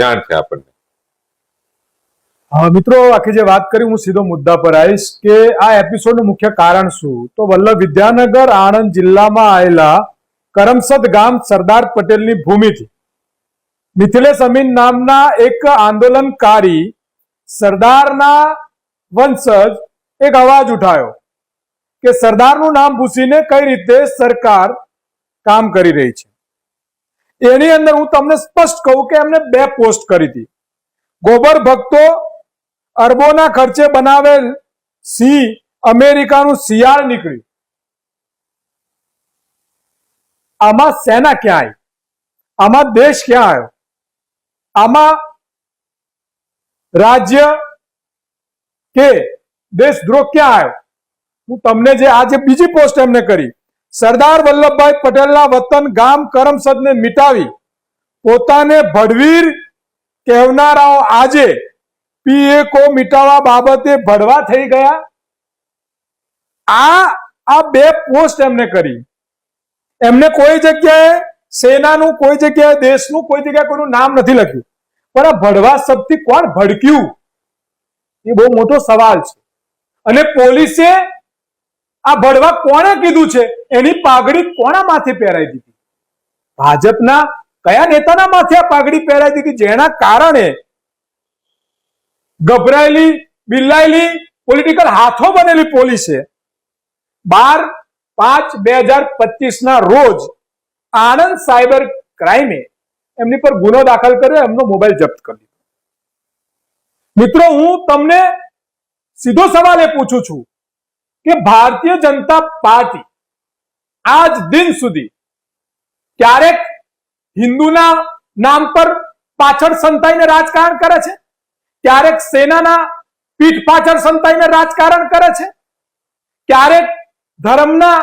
જાણ છે આપણને. મિત્રો, આખી જે વાત કરી, હું સીધો મુદ્દા પર આવીશ કે આ એપિસોડનું મુખ્ય કારણ શું? તો વલ્લભ વિદ્યાનગર આણંદ જિલ્લામાં આવેલા કરમસદ ગામ સરદાર પટેલની ભૂમિથી મિથિલેશ અમીન નામના એક આંદોલનકારી સરદારના વંશજ એક અવાજ ઉઠાયો કે સરદારનું નામ ભૂસીને કઈ રીતે સરકાર કામ કરી રહી છે. એની અંદર હું તમને સ્પષ્ટ કહું કે એમને બે પોસ્ટ કરી હતી. ગોબર ભક્તો અરબોના ખર્ચે બનાવેલ સિંહ અમેરિકાનું શિયાળ નીકળ્યું. આમાં સેના ક્યાં આવી? આમાં દેશ ક્યાં આવ્યો? આમાં રાજ્ય કે દેશદ્રોહ ક્યાં આવ્યો? હું તમને જે આજે બીજી પોસ્ટ એમને કરી સરદાર વલ્લભભાઈ પટેલના વતન ગામ કરમસદને મિટાવી પોતાને ભડવીર કહેવનારાઓ આજે પીએકો મિટાવવા બાબતે ભડવા થઈ ગયા. આ આ બે પોસ્ટ એમને કરી. એમને કોઈ જગ્યાએ સેનાનું, કોઈ જગ્યાએ દેશનું, કોઈ જગ્યાએ કોઈનું નામ નથી લખ્યું. પણ આ ભડવા શબ્દથી કોણ ભડક્યું? એ બહુ મોટો સવાલ છે. અને પોલીસે આ ભડવા કોણે કીધું છે? એની પાઘડી કોના માથે પહેરાઈ દીધી? ભાજપના કયા નેતાના માથે આ પાઘડી પહેરાઈ દીધી? જેના કારણે ગભરાયેલી બિલાયેલી પોલિટિકલ હાથો બનેલી પોલીસે બાર પાંચ બે હજાર પચીસના રોજ આણંદ સાયબર ક્રાઇમે એમની પર ગુનો દાખલ કર્યો, એમનો મોબાઈલ જપ્ત કરી દીધો. મિત્રો, હું તમને સીધો સવાલ એ પૂછું છું. કે ભારતીય જનતા પાર્ટી આજ દિન સુધી ક્યારેક હિન્દુના નામ પર પાછળ સંતાઈને રાજકારણ કરે છે? ક્યારેક સેનાના પીઠ પાછળ સંતાઈને રાજકારણ કરે છે? ક્યારેક ધર્મના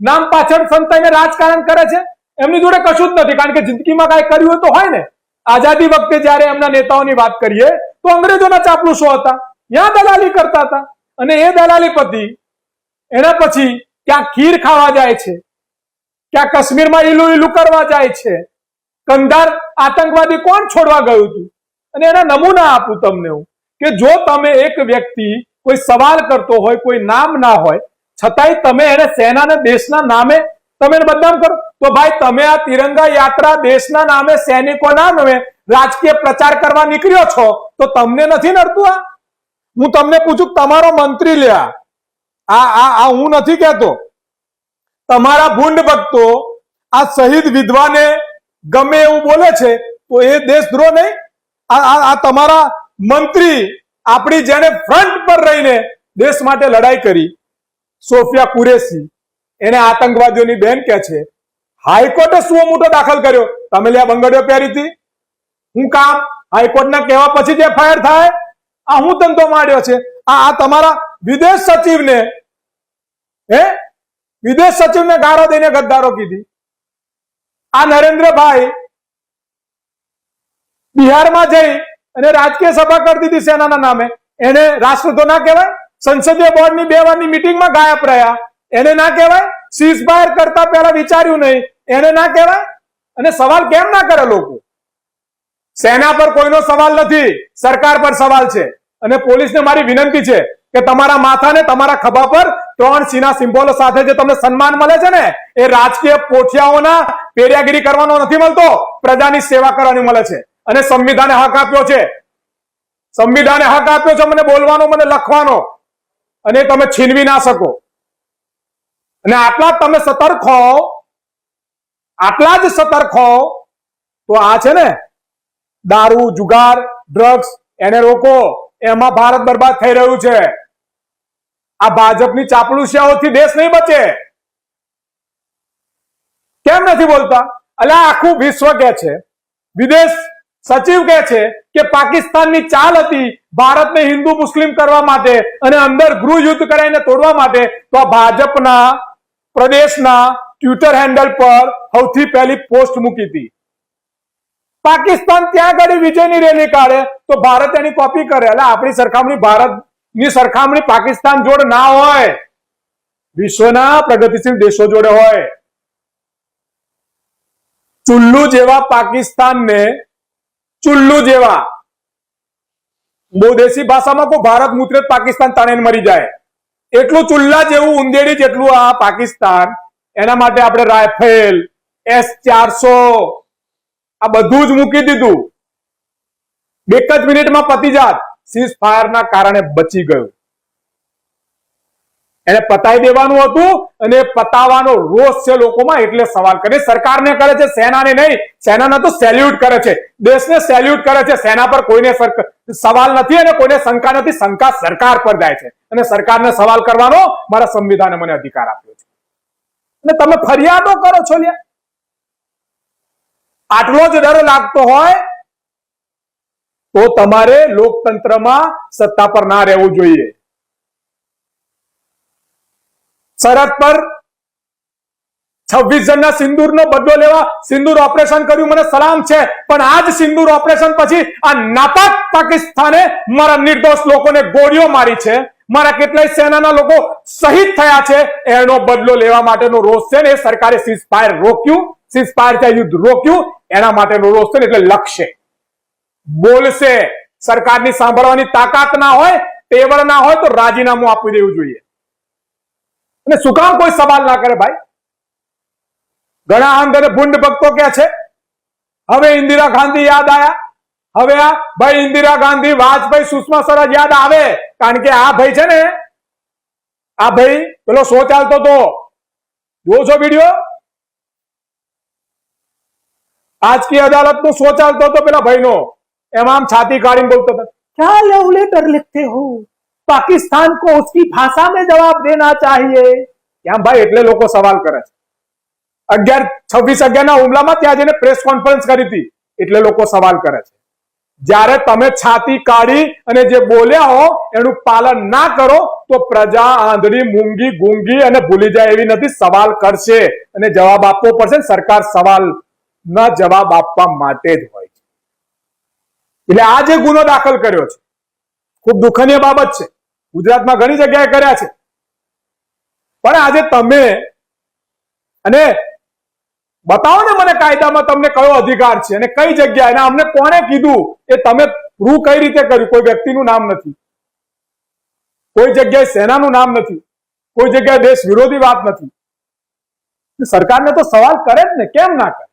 નામ પાછળ સંતાઈને રાજકારણ કરે છે? એમની જોડે કશું જ નથી, કારણ કે જિંદગીમાં કાંઈ કર્યું તો હોય ને. આઝાદી વખતે જ્યારે એમના નેતાઓની વાત કરીએ, તો અંગ્રેજોના ચાપલુસો હતા? ત્યાં દલાલી કરતા હતા. અને એ દલાલી પતિ એના પછી ક્યાં ખીર ખાવા જાય છે ક્યાં કાશ્મીરમાં ઈલું ઈલું કરવા જાય છે. કંધાર આતંકવાદી કોણ છોડવા ગયું હતું અને એના નમૂના આપું તમને હું કે જો તમે એક વ્યક્તિ કોઈ સવાલ કરતો હોય, કોઈ નામ ના હોય, છતાંય તમે એને સેનાના દેશના નામે તમે એને બદનામ કરો. તો ભાઈ તમે આ તિરંગા યાત્રા દેશના નામે સૈનિકો નામે રાજકીય પ્રચાર કરવા નીકળ્યો છો, તો તમને નથી નડતું આ? હું તમને પૂછું, તમારો મંત્રી લ્યા. આ આ આ હું નથી કહેતો. તમારા ભૂંડ ભક્તો આ શહીદ વિધવાને ગમે એવું બોલે છે, તો એ દેશદ્રોહ નહીં. આ તમારા મંત્રી આપણી જેને ફ્રન્ટ પર રહીને દેશ માટે લડાઈ કરી. સોફિયા કુરેશી, એને આતંકવાદીઓની બેન કે છે, હાઈકોર્ટે શું મોટો દાખલ કર્યો. તમે લ્યા બંગડીઓ પહેરી હતી હું કામ હાઈકોર્ટના કહેવા પછી જ એફઆઈઆર થાય? આ હું ધંધો માંડ્યો છે. આ તમારા વિદેશ સચિવને, હે? વિદેશ સચિવને ગાળો દઈને ગદ્દારો કીધી. આ નરેન્દ્રભાઈ બિહારમાં જઈ અને રાજકીય સભા કરી દીધી સેનાના નામે. એને રાષ્ટ્રધ્રોહ ના કહેવાય? સંસદીય બોર્ડની બે વારની મિટિંગમાં ગાયબ રહ્યા. એને ના કહેવાય? સીઝ ફાયર કરતા પહેલા વિચાર્યું નહીં. એને ના કહેવાય? અને સવાલ કેમ ના કરે લોકો? સેના પર કોઈનો સવાલ નથી, સરકાર પર સવાલ છે. અને પોલીસને મારી વિનંતી છે કે તમારા માથાને તમારા ખભા પર ત્રણ સીના સિમ્બોલો સાથે જે તમને સન્માન મળે છે ને, એ રાજકીય પોઠિયાઓના પેરિયાગીરી કરવાનો નથી મળતો, પ્રજાની સેવા કરવાની મળે છે. અને સંવિધાને હક આપ્યો છે. સંવિધાને હક આપ્યો છે મને બોલવાનો, મને લખવાનો. અને તમે છીનવી ના શકો. અને આટલા જ તમે સતર્ક હો, આટલા જ સતર્ક હો, તો આ છે ને દારૂ, જુગાર ડ્રગ્સ એને રોકો. એમાં ભારત બરબાદ થઈ રહ્યું છે. આ ભાજપની ચાપલુસિયાઓથી દેશ નહીં બચે. કેમ નથી બોલતા? એટલે આખું વિશ્વ કે છે. વિદેશ સચિવ કે છે કે પાકિસ્તાનની ચાલ હતી ભારતને હિન્દુ મુસ્લિમ કરવા માટે અને અંદર ગૃહ યુદ્ધ કરાવીને તોડવા માટે. તો આ ભાજપના પ્રદેશના ટ્વિટર હેન્ડલ પર સૌથી પહેલી પોસ્ટ મૂકી હતી. પાકિસ્તાન ત્યાં આગળ વિજયની રેલી કાઢે તો ભારત એની કોપી કરે. એટલે આપણી સરખામણી ભારતની સરખામણી પાકિસ્તાન જોડે ના હોય. વિશ્વના પ્રગતિશીલ દેશો જોડે હોય. ચુલ્લુ જેવા પાકિસ્તાનને, ચુલ્લુ જેવા દેશી ભાષામાં કોઈ ભારત મૂત્રે પાકિસ્તાન તાણે મરી જાય. એટલું ચુલ્લા જેવું ઉંદેડી જેટલું આ પાકિસ્તાન. એના માટે આપણે રાયફેલ, એસ ચારસો આ બધું જ મૂકી દીધું. એક જ મિનિટમાં પતી જાત. સીઝ ફાયરના કારણે બચી ગયું. એને પતાવી દેવાનું હતું અને એ પતાવવાનો રોષ છે લોકોમાં એટલે સવાલ કરે. સરકારને કરે છે, સેનાને નહીં. સેનાને તો સેલ્યુટ કરે છે. દેશને સેલ્યુટ કરે છે. સેના પર કોઈને સવાલ નથી અને કોઈને શંકા નથી. શંકા સરકાર પર જાય છે. અને સરકારને સવાલ કરવાનો મારા સંવિધાને મને અધિકાર આપ્યો છે. અને તમે ફરિયાદો કરો છો લ્યા. આટલો જ ડર લાગતો હોય, તો તમારે લોકતંત્રમાં સત્તા પર ના રહેવું જોઈએ. સરહદ પર છવ્વીસ જણના સિંદૂરનો બદલો લેવા, સિંદુર ઓપરેશન કર્યું, મને સલામ છે. પણ આ જ સિંદૂર ઓપરેશન પછી આ નાપાક પાકિસ્તાને મારા નિર્દોષ લોકોને ગોળીઓ મારી છે. મારા કેટલાય સેનાના લોકો શહીદ થયા છે. એનો બદલો લેવા માટેનો રોષ છે ને એ સરકારે સીઝ ફાયર રોક્યું. ત્યાં યુદ્ધ રોક્યું, એના માટેનો રોષ છે એટલે લક્ષ્ય. બોલશે, સરકારની સાંભળવાની તાકાત ના હોય તેવડ ના હોય તો રાજીનામું આપી દેવું જોઈએ. અને શું કામ કોઈ સવાલ ના કરે ભાઈ? ઘણા અંદર ભૂંડ ભક્તો કે છે, હવે ઇન્દિરા ગાંધી યાદ આયા? હવે આ, ભાઈ ઇન્દિરા ગાંધી, વાજપેયી, સુષ્મા સ્વરાજ યાદ આવે? કારણ કે આ ભાઈ છે ને, આ ભાઈ, પેલો શો ચાલતો તો જોવો છો વીડિયો? આજકી અદાલત નો શો ચાલતો હતો પેલા ભાઈનો એમાં આમ છાતી કાઢીને બોલતો હતો क्या लव लेटर लिखते हो पाकिस्तान को उसकी भाषा में जवाब देना चाहिए કેમ ભાઈ એટલે લોકો સવાલ કરે છે અગિયાર છવ્વીસ અગિયાર ના હુમલામાં ત્યાં જઈને પ્રેસ કોન્ફરન્સ કરી હતી એટલે લોકો સવાલ કરે છે જ્યારે તમે છાતી કાઢી અને જે બોલ્યા હો એનું પાલન ના કરો તો પ્રજા આંધળી મૂંગી ગુંગી અને ભૂલી જાય એવી નથી સવાલ કરશે અને જવાબ આપવો પડશે ને સરકાર સવાલ ના જવાબ આપવા માટે જ હોય છે. એટલે આ જે ગુનો દાખલ કર્યો છે, ખૂબ દુઃખનીય બાબત છે. ગુજરાતમાં ઘણી જગ્યાએ કર્યા છે. પણ આજે તમે અને બતાવો ને મને કાયદામાં તમને કયો અધિકાર છે અને કઈ જગ્યાએ અને અમને કોણે કીધું એ તમે પ્રૂવ કઈ રીતે કર્યું? કોઈ વ્યક્તિનું નામ નથી. કોઈ જગ્યાએ સેનાનું નામ નથી. કોઈ જગ્યાએ દેશ વિરોધી વાત નથી. સરકારને તો સવાલ કરે જ ને, કેમ ના કરે?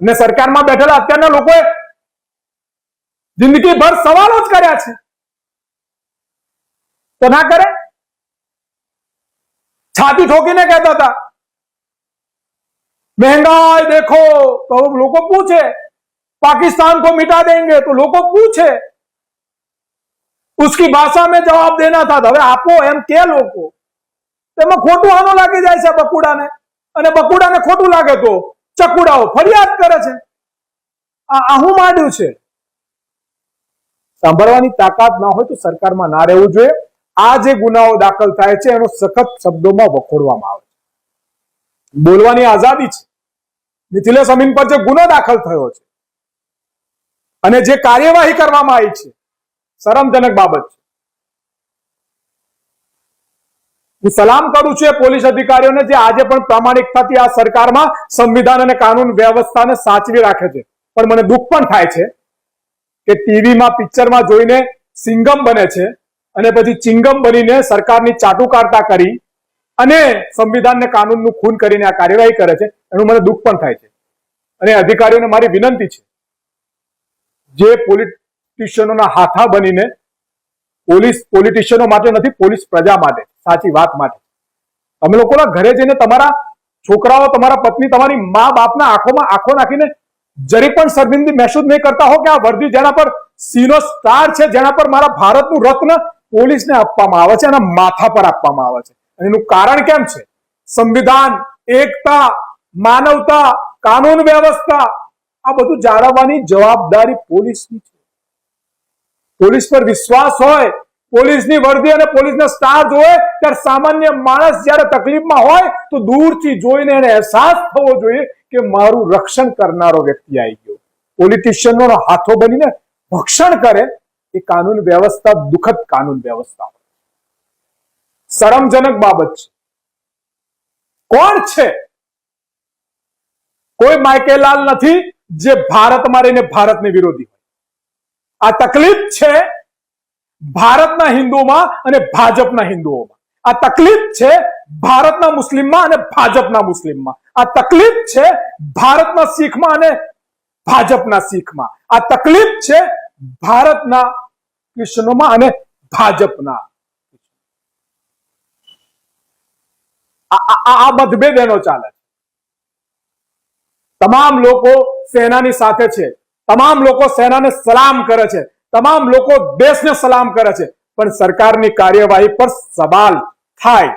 અને સરકારમાં બેઠેલા અત્યારના લોકોએ જિંદગીભર સવાલો જ કર્યા છે તો ના કરે છાતી ઠોકીને કહેતા હતા महंगाई देखो तो लोगों पूछे पाकिस्तान को मिटा देंगे तो लोगों पूछे उसकी भाषा में जवाब देना था તો હવે આપો એમ કે લોકો તેમાં ખોટું આનો લાગી જાય છે બકુડાને અને બકુડાને ખોટું લાગે તો ચકુડાઓ ફરિયાદ કરે છે. આ હું માંડ્યું છે. સાંભળવાની તાકાત ના હોય તો સરકારમાં ના રહેવું જોઈએ. આ જે ગુનાઓ દાખલ થાય છે એનો સખત શબ્દોમાં વખોડવામાં આવે છે. બોલવાની આઝાદી છે. મિથિલેશ અમીન પર જે ગુનો દાખલ થયો છે અને જે કાર્યવાહી કરવામાં આવી છે, શરમજનક બાબત છે. હું સલામ કરું છું પોલીસ અધિકારીઓને જે આજે પણ પ્રામાણિકતાથી આ સરકારમાં સંવિધાન અને કાનૂન વ્યવસ્થાને સાચવી રાખે છે. પણ મને દુઃખ પણ થાય છે કે ટીવીમાં, પિક્ચરમાં જોઈને સિંગમ બને છે અને પછી ચિંગમ બનીને સરકારની ચાટુકારતા કરી અને સંવિધાન ને કાનૂનનું ખૂન કરીને આ કાર્યવાહી કરે છે, એનું મને દુઃખ પણ થાય છે. અને અધિકારીઓને મારી વિનંતી છે, જે પોલિટિશિયનોના હાથા બનીને પોલીસ, પોલિટિશિયનો માટે નથી, પોલીસ પ્રજા માટે સાચી વાત માટે. તમે લોકોના ઘરે જઈને તમારા છોકરાઓ, તમારા પત્ની, તમારી મા બાપના આંખોમાં આંખો નાખીને જરી પણ શર્મિંદી મહેસૂસ નહીં કરતા હો કે આ વર્દી જેના પર સીનો સ્ટાર છે, જેના પર મારા ભારતનું રત્ન પોલીસને આપવામાં આવે છે અને માથા પર આપવામાં આવે છે. એનું કારણ કેમ છે? સંવિધાન, એકતા, માનવતા, કાનૂન વ્યવસ્થા, આ બધું જાળવવાની જવાબદારી પોલીસની છે. પોલીસ પર વિશ્વાસ હોય પોલીસની વર્દી અને પોલીસના સ્ટાર જોવે ત્યારે સામાન્ય માણસ જ્યારે તકલીફમાં હોય તો દૂરથી જોઈને એને અહેસાસ થવો જોઈએ કે મારું રક્ષણ કરનારો વ્યક્તિ આવી ગયો. પોલિટિશિયનો હાથો બનીને ભક્ષણ કરે એ કાનૂન વ્યવસ્થા, દુઃખદ કાનૂન વ્યવસ્થા. શરમજનક બાબત છે. કોણ છે? કોઈ માઇકેલાલ નથી જે ભારતમાં રહીને ભારતને વિરોધી આ તકલીફ છે ભારતના હિન્દુઓમાં અને ભાજપના હિન્દુઓમાં. આ તકલીફ છે ભારતના મુસ્લિમમાં અને ભાજપના મુસ્લિમમાં. આ તકલીફ છે ભારતના શીખમાં અને ભાજપના શીખમાં. આ તકલીફ છે ભારતના ક્રિશ્ચનોમાં અને ભાજપના. આ- મતભેદ એનો ચાલે તમામ લોકો સેનાની સાથે છે. તમામ લોકો સેનાને સલામ કરે છે. તમામ લોકો દેશને સલામ કરે છે. પણ સરકારની કાર્યવાહી પર સવાલ થાય.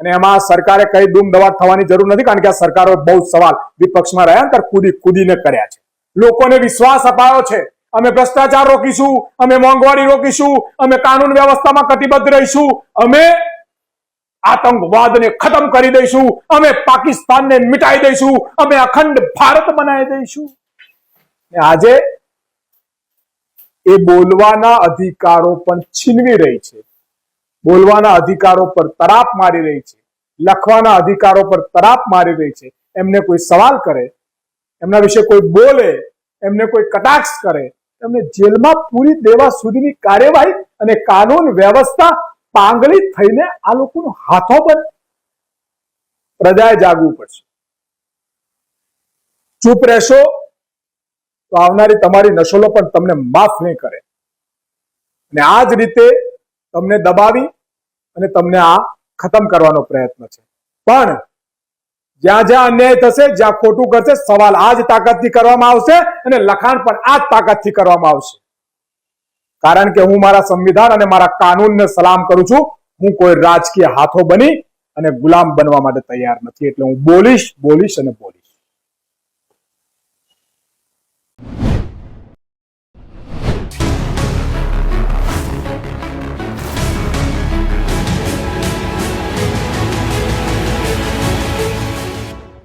અને એમાં સરકારે કઈ દુમ દવાટ થવાની જરૂર નથી, કારણ કે આ સરકારો બહુ સવાલ વિપક્ષમાં રહ્યા ત્યારે કૂદી કૂદીને કર્યા છે. લોકોને વિશ્વાસ અપાયો છે. અમે ભ્રષ્ટાચાર રોકીશું, અમે મોંઘવારી રોકીશું, અમે કાનૂન વ્યવસ્થામાં કટિબદ્ધ રહીશું, અમે આતંકવાદને ખતમ કરી દઈશું, અમે પાકિસ્તાનને મિટાઈ દઈશું, અમે અખંડ ભારત બનાવી દઈશું. આજે એ બોલવાના અધિકારો પણ છીનવી રહી છે. બોલવાના અધિકારો પર તરાપ મારી રહી છે. લખવાના અધિકારો પર તરાપ મારી રહી છે. એમને કોઈ સવાલ કરે, એમના વિશે કોઈ બોલે, એમને કોઈ કટાક્ષ કરે, એમને જેલમાં પૂરી દેવા સુધીની કાર્યવાહી અને કાનૂન વ્યવસ્થા પાંગળી થઈને આ લોકોનો હાથો બને પ્રજાએ જાગવું પડશે. ચૂપ રહેશો. તો આવનારી તમારી નસલો પણ તમને માફ નહીં કરે. અને આ જ રીતે તમને દબાવી અને તમને આ ખતમ કરવાનો પ્રયત્ન છે. પણ જ્યાં જ્યાં અન્યાય થશે, જ્યાં ખોટું કરશે, સવાલ આ જ તાકાતથી કરવામાં આવશે અને લખાણ પણ આ જ તાકાતથી કરવામાં આવશે. કારણ કે હું મારા સંવિધાન અને મારા કાનૂનને સલામ કરું છું. હું કોઈ રાજકીય હાથો બની અને ગુલામ બનવા માટે તૈયાર નથી. એટલે હું બોલીશ બોલીશ અને બોલીશ.